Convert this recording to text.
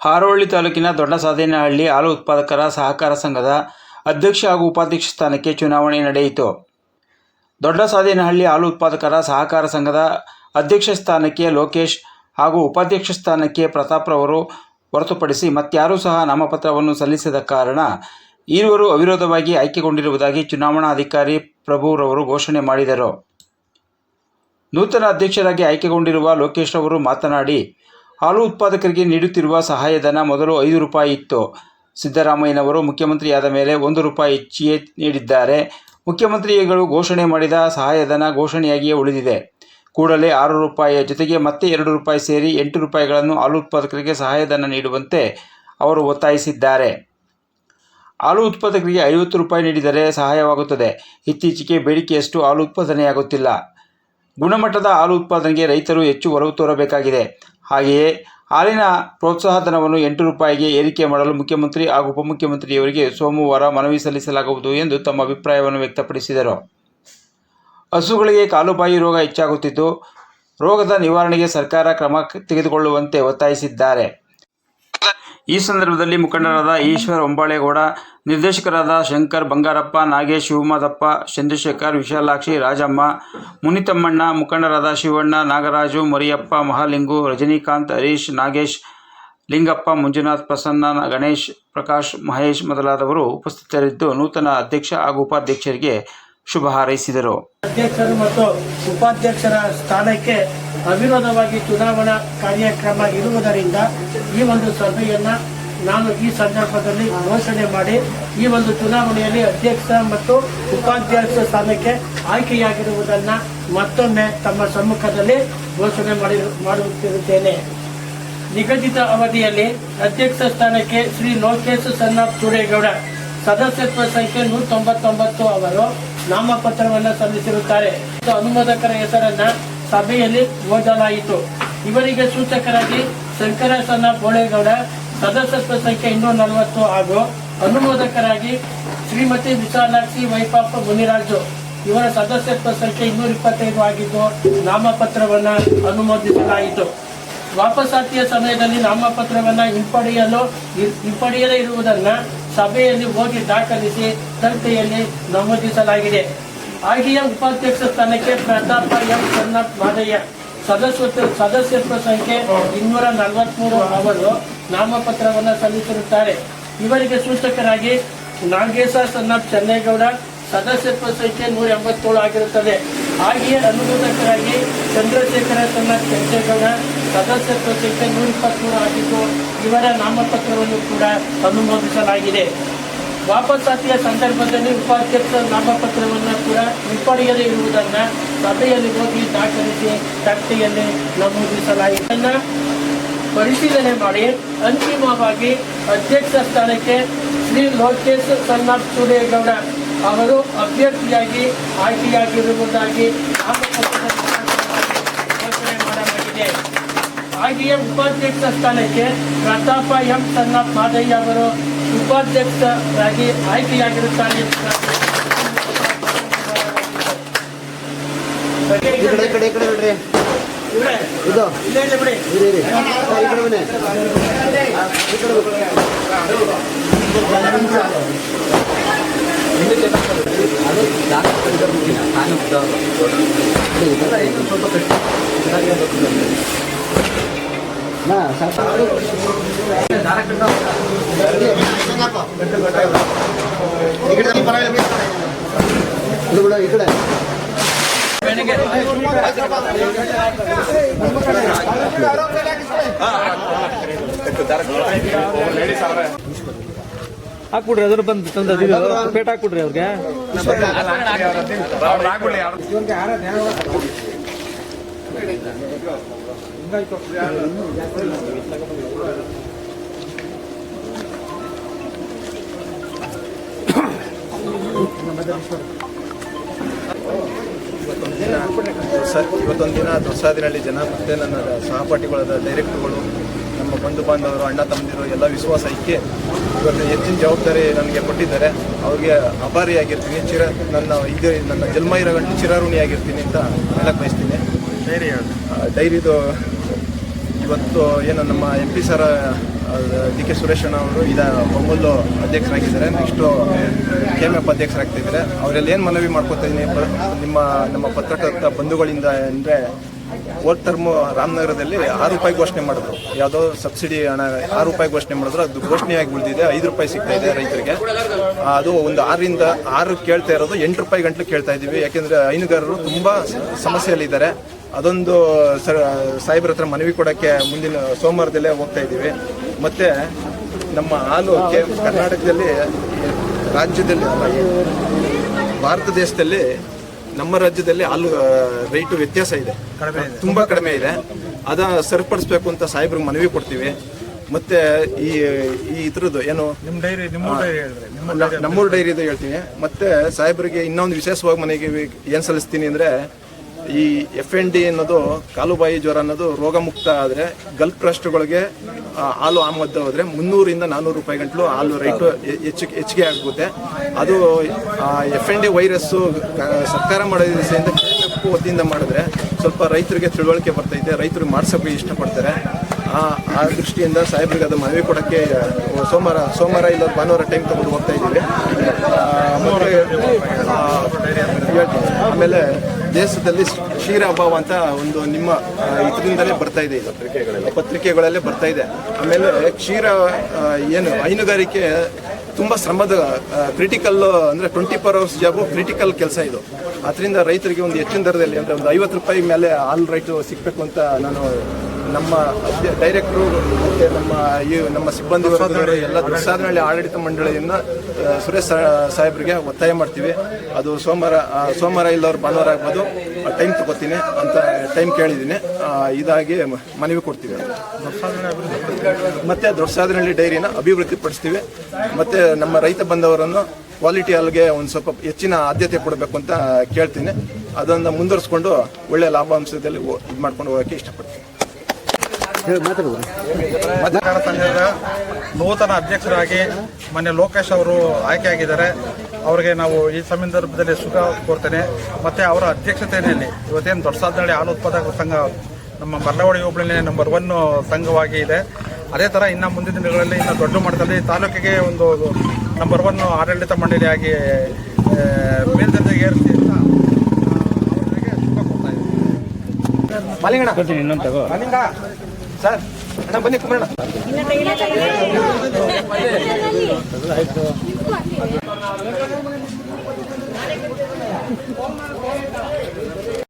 ಹಾರೋಹಳ್ಳಿ ತಾಲೂಕಿನ ದೊಡ್ಡಸಾದೇನಹಳ್ಳಿ ಹಾಲು ಉತ್ಪಾದಕರ ಸಹಕಾರ ಸಂಘದ ಅಧ್ಯಕ್ಷ ಹಾಗೂ ಉಪಾಧ್ಯಕ್ಷ ಸ್ಥಾನಕ್ಕೆ ಚುನಾವಣೆ ನಡೆಯಿತು. ದೊಡ್ಡಸಾದೇನಹಳ್ಳಿ ಹಾಲು ಉತ್ಪಾದಕರ ಸಹಕಾರ ಸಂಘದ ಅಧ್ಯಕ್ಷ ಸ್ಥಾನಕ್ಕೆ ಲೋಕೇಶ್ ಹಾಗೂ ಉಪಾಧ್ಯಕ್ಷ ಸ್ಥಾನಕ್ಕೆ ಪ್ರತಾಪ್ರವರು ಹೊರತುಪಡಿಸಿ ಮತ್ಯಾರೂ ಸಹ ನಾಮಪತ್ರವನ್ನು ಸಲ್ಲಿಸದ ಕಾರಣ ಈರುವರು ಅವಿರೋಧವಾಗಿ ಆಯ್ಕೆಗೊಂಡಿರುವುದಾಗಿ ಚುನಾವಣಾಧಿಕಾರಿ ಪ್ರಭುರವರು ಘೋಷಣೆ ಮಾಡಿದರು. ನೂತನ ಅಧ್ಯಕ್ಷರಾಗಿ ಆಯ್ಕೆಗೊಂಡಿರುವ ಲೋಕೇಶ್ ಅವರು ಮಾತನಾಡಿ, ಹಾಲು ಉತ್ಪಾದಕರಿಗೆ ನೀಡುತ್ತಿರುವ ಸಹಾಯಧನ ಮೊದಲು ಐದು ರೂಪಾಯಿ ಇತ್ತು. ಸಿದ್ದರಾಮಯ್ಯನವರು ಮುಖ್ಯಮಂತ್ರಿಯಾದ ಮೇಲೆ ಒಂದು ರೂಪಾಯಿ ಹೆಚ್ಚಿಯೇ ನೀಡಿದ್ದಾರೆ. ಮುಖ್ಯಮಂತ್ರಿಗಳು ಘೋಷಣೆ ಮಾಡಿದ ಸಹಾಯಧನ ಘೋಷಣೆಯಾಗಿಯೇ ಉಳಿದಿದೆ. ಕೂಡಲೇ ಆರು ರೂಪಾಯಿಯ ಜೊತೆಗೆ ಮತ್ತೆ ಎರಡು ರೂಪಾಯಿ ಸೇರಿ ಎಂಟು ರೂಪಾಯಿಗಳನ್ನು ಹಾಲು ಉತ್ಪಾದಕರಿಗೆ ಸಹಾಯಧನ ನೀಡುವಂತೆ ಅವರು ಒತ್ತಾಯಿಸಿದ್ದಾರೆ. ಹಾಲು ಉತ್ಪಾದಕರಿಗೆ ಐವತ್ತು ರೂಪಾಯಿ ನೀಡಿದರೆ ಸಹಾಯವಾಗುತ್ತದೆ. ಇತ್ತೀಚೆಗೆ ಬೇಡಿಕೆಯಷ್ಟು ಹಾಲು ಉತ್ಪಾದನೆಯಾಗುತ್ತಿಲ್ಲ. ಗುಣಮಟ್ಟದ ಹಾಲು ಉತ್ಪಾದನೆಗೆ ರೈತರು ಹೆಚ್ಚು ಒಲವು ತೋರಬೇಕಾಗಿದೆ. ಹಾಗೆಯೇ ಹಾಲಿನ ಪ್ರೋತ್ಸಾಹಧನವನ್ನು ಎಂಟು ರೂಪಾಯಿಗೆ ಏರಿಕೆ ಮಾಡಲು ಮುಖ್ಯಮಂತ್ರಿ ಹಾಗೂ ಉಪಮುಖ್ಯಮಂತ್ರಿಯವರಿಗೆ ಸೋಮವಾರ ಮನವಿ ಸಲ್ಲಿಸಲಾಗುವುದು ಎಂದು ತಮ್ಮ ಅಭಿಪ್ರಾಯವನ್ನು ವ್ಯಕ್ತಪಡಿಸಿದರು. ಹಸುಗಳಿಗೆ ಕಾಲುಬಾಯಿ ರೋಗ ಹೆಚ್ಚಾಗುತ್ತಿದ್ದು, ರೋಗದ ನಿವಾರಣೆಗೆ ಸರ್ಕಾರ ಕ್ರಮ ತೆಗೆದುಕೊಳ್ಳುವಂತೆ ಒತ್ತಾಯಿಸಿದ್ದಾರೆ. ಈ ಸಂದರ್ಭದಲ್ಲಿ ಮುಖಂಡರಾದ ಈಶ್ವರ್ ಒಂಬಾಳೇಗೌಡ, ನಿರ್ದೇಶಕರಾದ ಶಂಕರ್ ಬಂಗಾರಪ್ಪ, ನಾಗೇಶ್ ಶಿವಮಾದಪ್ಪ, ಚಂದ್ರಶೇಖರ್, ವಿಶಾಲಾಕ್ಷಿ ರಾಜಮ್ಮ, ಮುನಿತಮ್ಮಣ್ಣ, ಮುಖಂಡರಾದ ಶಿವಣ್ಣ, ನಾಗರಾಜು, ಮರಿಯಪ್ಪ, ಮಹಾಲಿಂಗು, ರಜನಿಕಾಂತ್, ಹರೀಶ್, ನಾಗೇಶ್, ಲಿಂಗಪ್ಪ, ಮಂಜುನಾಥ್, ಪ್ರಸನ್ನ, ಗಣೇಶ್, ಪ್ರಕಾಶ್, ಮಹೇಶ್ ಮೊದಲಾದವರು ಉಪಸ್ಥಿತರಿದ್ದು ನೂತನ ಅಧ್ಯಕ್ಷ ಹಾಗೂ ಉಪಾಧ್ಯಕ್ಷರಿಗೆ ಶುಭ ಹಾರೈಸಿದರು. ಅಧ್ಯಕ್ಷರು ಮತ್ತು ಉಪಾಧ್ಯಕ್ಷರ ಸ್ಥಾನಕ್ಕೆ ಅವಿರೋಧವಾಗಿ ಚುನಾವಣಾ ಕಾರ್ಯಕ್ರಮ ಇರುವುದರಿಂದ ಈ ಒಂದು ಸಭೆಯನ್ನ ನಾನು ಈ ಸಂದರ್ಭದಲ್ಲಿ ಘೋಷಣೆ ಮಾಡಿ, ಈ ಒಂದು ಚುನಾವಣೆಯಲ್ಲಿ ಅಧ್ಯಕ್ಷ ಮತ್ತು ಉಪಾಧ್ಯಕ್ಷ ಸ್ಥಾನಕ್ಕೆ ಆಯ್ಕೆಯಾಗಿರುವುದನ್ನ ಮತ್ತೊಮ್ಮೆ ತಮ್ಮ ಸಮ್ಮುಖದಲ್ಲಿ ಘೋಷಣೆ ಮಾಡಿ, ಮಾಡುತ್ತಿರುತ್ತೇನೆ. ನಿಗದಿತ ಅವಧಿಯಲ್ಲಿ ಅಧ್ಯಕ್ಷ ಸ್ಥಾನಕ್ಕೆ ಶ್ರೀ ಲೋಕೇಶ್ ಸನ್ನಪ್ ಸೂರೇಗೌಡ ಸದಸ್ಯತ್ವ ಸಂಖ್ಯೆ ನೂರ ತೊಂಬತ್ತೊಂಬತ್ತು ಅವರು ನಾಮಪತ್ರವನ್ನು ಸಲ್ಲಿಸಿರುತ್ತಾರೆ. ಅನುಮೋದಕರ ಹೆಸರನ್ನ ಸಭೆಯಲ್ಲಿ ಓದಲಾಯಿತು. ಇವರಿಗೆ ಸೂಚಕರಾಗಿ ಶಂಕರ ಸನ್ನ ಬೋಳೇಗೌಡ, ಸದಸ್ಯತ್ವ ಸಂಖ್ಯೆ ಇನ್ನೂರ ನಲವತ್ತು ಹಾಗೂ ಅನುಮೋದಕರಾಗಿ ಶ್ರೀಮತಿ ವಿಶಾಲಾಕ್ಷಿ ವೈಪಾಪ ಮುನಿರಾಜು. ಇವರ ಸದಸ್ಯತ್ವ ಸಂಖ್ಯೆ ಇನ್ನೂರ ಇಪ್ಪತ್ತೈದು ಆಗಿದ್ದು ನಾಮಪತ್ರವನ್ನ ಅನುಮೋದಿಸಲಾಯಿತು. ವಾಪಸಾತಿಯ ಸಮಯದಲ್ಲಿ ನಾಮಪತ್ರವನ್ನ ಹಿಂಪಡೆಯಲು ಹಿಂಪಡೆಯದೇ ಇರುವುದನ್ನ ಸಭೆಯಲ್ಲಿ ಹೋಗಿ ದಾಖಲಿಸಿ ಸಂಸ್ಥೆಯಲ್ಲಿ ನಮೂದಿಸಲಾಗಿದೆ. ಆಯ್ಕೆಯ ಉಪಾಧ್ಯಕ್ಷ ಸ್ಥಾನಕ್ಕೆ ಪ್ರತಾಪ ಎಂ ಸನ್ನತ್ ಮಾದಯ್ಯ ಸದಸ್ಯತ್ವ ಸದಸ್ಯತ್ವ ಸಂಖ್ಯೆ ಇನ್ನೂರ ನಲವತ್ಮೂರು ಅವರು ನಾಮಪತ್ರವನ್ನು ಸಲ್ಲಿಸಿರುತ್ತಾರೆ. ಇವರಿಗೆ ಸೂಚಕರಾಗಿ ನಾಗೇಶ ಸನ್ನತ್ ಚೆನ್ನೇಗೌಡ ಸದಸ್ಯತ್ವ ಸಂಖ್ಯೆ ನೂರ ಎಂಬತ್ತೇಳು ಆಗಿರುತ್ತದೆ. ಹಾಗೆಯೇ ಅನುಮೋದಕರಾಗಿ ಚಂದ್ರಶೇಖರ ಸನ್ನತ್ ಕೆಂಚೇಗೌಡ ಸದಸ್ಯತ್ವ ಸಂಖ್ಯೆ ನೂರ ಇಪ್ಪತ್ಮೂರು ಆಗಿದ್ದು, ಇವರ ನಾಮಪತ್ರವನ್ನು ಕೂಡ ಅನುಮೋದಿಸಲಾಗಿದೆ. ವಾಪಸಾತಿಯ ಸಂದರ್ಭದಲ್ಲಿ ಉಪಾಧ್ಯಕ್ಷ ನಾಮಪತ್ರವನ್ನು ಕೂಡ ಹಿಂಪಡೆಯದೇ ಇರುವುದನ್ನು ಸಭೆಯಲ್ಲಿ ಹೋಗಿ ದಾಖಲಿಸಿ ಚರ್ಚೆಯಲ್ಲಿ ನಮೂದಿಸಲಾಗಿದೆ ಪರಿಶೀಲನೆ ಮಾಡಿ ಅಂತಿಮವಾಗಿ ಅಧ್ಯಕ್ಷ ಸ್ಥಾನಕ್ಕೆ ಶ್ರೀ ಲೋಕೇಶ್ ಸನ್ನಾಥ್ ಸೂರೇಗೌಡ ಅವರು ಅಭ್ಯರ್ಥಿಯಾಗಿ ಆಯ್ಕೆಯಾಗಿರುವುದಾಗಿ ನಾಮಪತ್ರ ಘೋಷಣೆ ಮಾಡಲಾಗಿದೆ. ಹಾಗೆಯೇ ಉಪಾಧ್ಯಕ್ಷ ಸ್ಥಾನಕ್ಕೆ ಪ್ರತಾಪ ಎಂ ಸನ್ನಪ್ ಮಾದಯ್ಯ ಅವರು ಉಪಾಧ್ಯಕ್ಷರಾಗಿ ಆಯ್ಕೆಯಾಗಿರುತ್ತಾರೆ. ಈ ಕಡೆ ಈ ಕಡೆ ಈ ಕಡೆ ನೋಡ್ರಿ ಇವರೇ, ಇದು ಇಲ್ಲೇ ಇದೆ ಬಿಡಿ. ಇರಿ ಇರಿ ಸರ್, ಈ ಕಡೆ ಬನ್ನಿ ಈ ಕಡೆ ಬನ್ನಿ. ನಾ, ಸಾಕು. ಇದು ಬಿಡು, ಈ ಕಡೆ ಬೆಳಗ್ಗೆ ಹಾಕ್ಬಿಡ್ರಿ ಅದ್ರ ಬಂದು ತಂದ ಪೇಟ ಹಾಕ್ಬಿಡ್ರಿ ಅವ್ರಿಗೆ ಸ- ಇವತ್ತೊಂದು ದಿನ ದೊಡ್ಡಸಾದಿನಹಳ್ಳಿ ಜನ ಮತ್ತೆ ನನ್ನ ಸಹಪಾಠಿಗಳಾದ ಡೈರೆಕ್ಟರ್ಗಳು, ನಮ್ಮ ಬಂಧು ಬಾಂಧವರು, ಅಣ್ಣ ತಮ್ಮದಿರು ಎಲ್ಲ ವಿಶ್ವಾಸ ಇಕ್ಕೆ ಇವತ್ತು ಹೆಚ್ಚಿನ ಜವಾಬ್ದಾರಿ ನನಗೆ ಕೊಟ್ಟಿದ್ದಾರೆ. ಅವ್ರಿಗೆ ಅಭಾರಿಯಾಗಿರ್ತೀನಿ ಚಿರ ನನ್ನ ಇದು ನನ್ನ ಜನ್ಮ ಇರೋ ಗಂಟು ಚಿರಋಣಿಯಾಗಿರ್ತೀನಿ ಅಂತ ಹೇಳಕ್ಕೆ ಬಯಸ್ತೀನಿ. ಆ, ಡೈರಿದು ಇವತ್ತು ಏನು ನಮ್ಮ M P sir D K Suresh ಅಣ್ಣ ಅವರು ಇದ ಒಮ್ಮಲ್ಲು ಅಧ್ಯಕ್ಷರಾಗಿದ್ದಾರೆ. ನೆಕ್ಸ್ಟು ಕೆ ಎಂ ಎಫ್ ಅಧ್ಯಕ್ಷರಾಗ್ತಿದ್ದಾರೆ. ಅವರೆಲ್ಲ ಏನು ಮನವಿ ಮಾಡ್ಕೊತಾ ನಿಮ್ಮ ನಮ್ಮ ಪತ್ರಕರ್ತ ಬಂಧುಗಳಿಂದ ಅಂದರೆ ಹೋದ ಟರ್ಮು ರಾಮನಗರದಲ್ಲಿ ಆರು ರೂಪಾಯಿ ಘೋಷಣೆ ಮಾಡಿದ್ರು. ಯಾವುದೋ ಸಬ್ಸಿಡಿ ಹಣ ಆರು ರೂಪಾಯಿ ಘೋಷಣೆ ಮಾಡಿದ್ರು. ಅದು ಘೋಷಣೆಯಾಗಿ ಉಳಿದಿದೆ. ಐದು ರೂಪಾಯಿ ಸಿಗ್ತಾ ಇದೆ ರೈತರಿಗೆ. ಅದು ಒಂದು ಆರರಿಂದ ಆರು ಕೇಳ್ತಾ ಇರೋದು. ಎಂಟು ರೂಪಾಯಿ ಗಂಟಲು ಕೇಳ್ತಾ ಇದ್ದೀವಿ ಯಾಕೆಂದರೆ ಹೈನುಗಾರರು ತುಂಬ ಸಮಸ್ಯೆಯಲ್ಲಿದ್ದಾರೆ. ಅದೊಂದು ಸರ್ ಸಾಹೇಬ್ರ ಹತ್ರ ಮನವಿ ಕೊಡೋಕ್ಕೆ ಮುಂದಿನ ಸೋಮವಾರದಲ್ಲೇ ಹೋಗ್ತಾ ಇದ್ದೀವಿ. ಮತ್ತು ನಮ್ಮ ಹಾಲು ಕೆ ಕರ್ನಾಟಕದಲ್ಲಿ ರಾಜ್ಯದಲ್ಲಿ ಭಾರತ ದೇಶದಲ್ಲಿ ನಮ್ಮ ರಾಜ್ಯದಲ್ಲಿ ಹಾಲು ರೇಟು ವ್ಯತ್ಯಾಸ ಇದೆ. ತುಂಬ ಕಡಿಮೆ ಇದೆ. ಅದ ಸರಿಪಡಿಸ್ಬೇಕು ಅಂತ ಸಾಹೇಬ್ರಿಗೆ ಮನವಿ ಕೊಡ್ತೀವಿ. ಮತ್ತೆ ಈ ಈ ಇದ್ರದ್ದು ಏನು? ನಿಮ್ಮ ಡೈರಿ ನಿಮ್ಮ ನಮ್ಮೂರು ಡೈರಿದು ಹೇಳ್ತೀನಿ ಮತ್ತೆ ಸಾಹೇಬ್ರಿಗೆ ಇನ್ನೊಂದು ವಿಶೇಷವಾಗಿ ಮನೆಗೆ ಏನು ಸಲ್ಲಿಸ್ತೀನಿ ಅಂದರೆ ಈ ಎಫ್ ಎನ್ ಡಿ ಅನ್ನೋದು ಕಾಲುಬಾಯಿ ಜ್ವರ ಅನ್ನೋದು ರೋಗಮುಕ್ತ ಆದರೆ ಗಲ್ಫ್ ರಾಷ್ಟ್ರಗಳಿಗೆ ಹಾಲು ಆಮದ್ದು ಹೋದರೆ ಮುನ್ನೂರಿಂದ ನಾನ್ನೂರು ರೂಪಾಯಿ ಗಂಟಲು ಹಾಲು ರೈಟು ಹೆಚ್ಚು ಹೆಚ್ಚಿಗೆ ಆಗುತ್ತೆ. ಅದು ಎಫ್ ಎನ್ ಡಿ ವೈರಸ್ಸು ಸರ್ಕಾರ ಮಾಡೋ ದಿವಸದಿಂದ ವತಿಯಿಂದ ಮಾಡಿದ್ರೆ ಸ್ವಲ್ಪ ರೈತರಿಗೆ ತಿಳುವಳಿಕೆ ಬರ್ತೈತೆ, ರೈತರು ಮಾಡಿಸೋಕೆ ಇಷ್ಟಪಡ್ತಾರೆ. ಆ ದೃಷ್ಟಿಯಿಂದ ಸಾಹೇಬ್ರಿಗೆ ಅದು ಮನವಿ ಕೊಡೋಕ್ಕೆ ಸೋಮವಾರ ಸೋಮವಾರ ಇಲ್ಲ, ಭಾನುವಾರ ಟೈಮ್ ತಗೊಂಡು ಹೋಗ್ತಾ ಇದ್ದೀವಿ. ಆಮೇಲೆ ದೇಶದಲ್ಲಿ ಕ್ಷೀರ ಅಭಾವ ಅಂತ ಒಂದು ನಿಮ್ಮ ಇದರಿಂದಲೇ ಬರ್ತಾ ಇದೆ. ಪತ್ರಿಕೆಗಳಲ್ಲಿ. ಪತ್ರಿಕೆಗಳಲ್ಲೇ ಬರ್ತಾ ಇದೆ. ಆಮೇಲೆ ಕ್ಷೀರ ಏನು ಹೈನುಗಾರಿಕೆ ತುಂಬ ಶ್ರಮದ ಕ್ರಿಟಿಕಲ್ ಅಂದರೆ twenty four hours job critical ಕೆಲಸ ಇದು. ಅದರಿಂದ ರೈತರಿಗೆ ಒಂದು ಹೆಚ್ಚಿನ ದರದಲ್ಲಿ ಅಂದರೆ ಒಂದು ಐವತ್ತು ರೂಪಾಯಿ ಮೇಲೆ ಆಲ್ ರೈಟು ಸಿಗಬೇಕು ಅಂತ ನಾನು ನಮ್ಮ ಡೈರೆಕ್ಟ್ರು ಮತ್ತು ನಮ್ಮ ಈ ನಮ್ಮ ಸಿಬ್ಬಂದಿ ವರ್ಗದವರು ಎಲ್ಲ ದುರ್ಸಾಧನಹಳ್ಳಿ ಆಡಳಿತ ಮಂಡಳಿಯಿಂದ ಸುರೇಶ್ ಸಾಹೇಬ್ರಿಗೆ ಒತ್ತಾಯ ಮಾಡ್ತೀವಿ. ಅದು ಸೋಮವಾರ ಸೋಮವಾರ ಇಲ್ಲವ್ರು ಭಾನುವಾರ ಆಗ್ಬೋದು. ಟೈಮ್ ತಗೋತೀನಿ ಅಂತ ಟೈಮ್ ಕೇಳಿದ್ದೀನಿ. ಇದಾಗಿ ಮನವಿ ಕೊಡ್ತೀವಿ. ಮತ್ತೆ ದೊಡ್ಡಸಾದನಹಳ್ಳಿ ಡೈರಿನ ಅಭಿವೃದ್ಧಿ ಪಡಿಸ್ತೀವಿ. ಮತ್ತೆ ನಮ್ಮ ರೈತ ಬಂದವರನ್ನು ಕ್ವಾಲಿಟಿ ಅಲ್ಲಿಗೆ ಒಂದು ಸ್ವಲ್ಪ ಹೆಚ್ಚಿನ ಆದ್ಯತೆ ಕೊಡಬೇಕು ಅಂತ ಕೇಳ್ತೀನಿ. ಅದನ್ನು ಮುಂದುವರಿಸ್ಕೊಂಡು ಒಳ್ಳೆ ಲಾಭಾಂಶದಲ್ಲಿ ಇದು ಮಾಡ್ಕೊಂಡು ಹೋಗೋಕ್ಕೆ ಇಷ್ಟಪಡ್ತೀನಿ. ಮಧ್ಯಕಾಲ ಸಂಘದ ನೂತನ ಅಧ್ಯಕ್ಷರಾಗಿ ಮೊನ್ನೆ ಲೋಕೇಶ್ ಅವರು ಆಯ್ಕೆಯಾಗಿದ್ದಾರೆ. ಅವರಿಗೆ ನಾವು ಈ ಸಂದರ್ಭದಲ್ಲಿ ಸುಖ ಕೋರ್ತೇನೆ. ಮತ್ತೆ ಅವರ ಅಧ್ಯಕ್ಷತೆಯಲ್ಲಿ ಇವತ್ತೇನು ದೊಡ್ಡಸಾದನಹಳ್ಳಿ ಹಾಲು ಉತ್ಪಾದಕ ಸಂಘ ನಮ್ಮ ಬರ್ಲವಾಡಿ ಹೋಬಳಿನೇ ನಂಬರ್ ಒನ್ ಸಂಘವಾಗಿ ಇದೆ. ಅದೇ ಥರ ಇನ್ನು ಮುಂದಿನ ದಿನಗಳಲ್ಲಿ ಇನ್ನು ದೊಡ್ಡ ಮಟ್ಟದಲ್ಲಿ ತಾಲೂಕಿಗೆ ಒಂದು ನಂಬರ್ ಒನ್ ಆಡಳಿತ ಮಂಡಳಿಯಾಗಿ ಮೇಲ್ದರ್ಜೆಗೆ ಏರಿಸಿ ಅಂತ ಅವರಿಗೆ ಸುಖ ಕೊಡ್ತಾ ಇದ್ದೀನಿ. ಮಲಿಂಗ ಸರ್ ಅಣ್ಣ ಬನ್ನಿ ಕುಮಾರಣ್ಣ